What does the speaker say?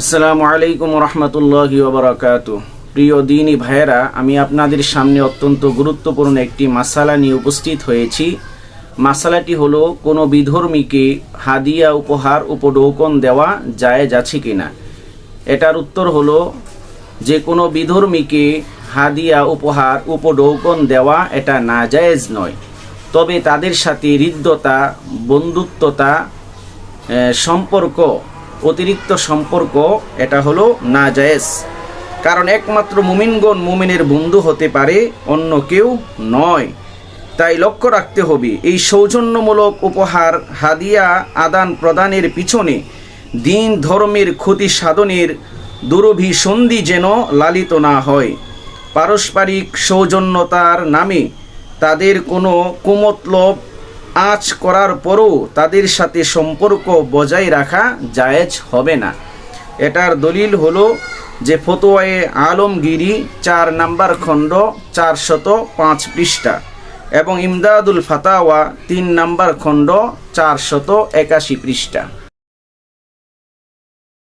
আসসালামু আলাইকুম রহমতুল্লাহি ওবরাকাত। প্রিয় দিনী ভাইয়েরা, আমি আপনাদের সামনে অত্যন্ত গুরুত্বপূর্ণ একটি মাসালা নিয়ে উপস্থিত হয়েছি। মাসালাটি হলো, কোনো বিধর্মীকে হাদিয়া উপহার উপডৌকন দেওয়া জায়েজ আছে কিনা? এটার উত্তর হলো, যে কোনো বিধর্মীকে হাদিয়া উপহার উপডৌকন দেওয়া এটা নাজায়েজ নয়। তবে তাদের সাথে হৃদ্যতা, বন্ধুত্বতা সম্পর্ক অতিরিক্ত সম্পর্ক, এটা হলো না জায়েজ কারণ একমাত্র মুমিনগণ মুমিনের বন্ধু হতে পারে, অন্য কেউ নয়। তাই লক্ষ্য রাখতে হবে, এই সৌজন্যমূলক উপহার, হাদিয়া আদান প্রদানের পিছনে দিন ধর্মের ক্ষতি সাধনের দুরভিসন্ধি যেন লালিত না হয়। পারস্পরিক সৌজন্যতার নামে তাদের কোনো কুমতলব আঁচ করার পরও তাদের সাথে সম্পর্ক বজায় রাখা জায়েজ হবে না। এটার দলিল হলো যে ফতোয়ায়ে আলমগিরি চার নাম্বার খণ্ড চারশত পাঁচ পৃষ্ঠা এবং ইমদাদুল ফাতাওয়া তিন নাম্বার খণ্ড চারশত একাশি পৃষ্ঠা।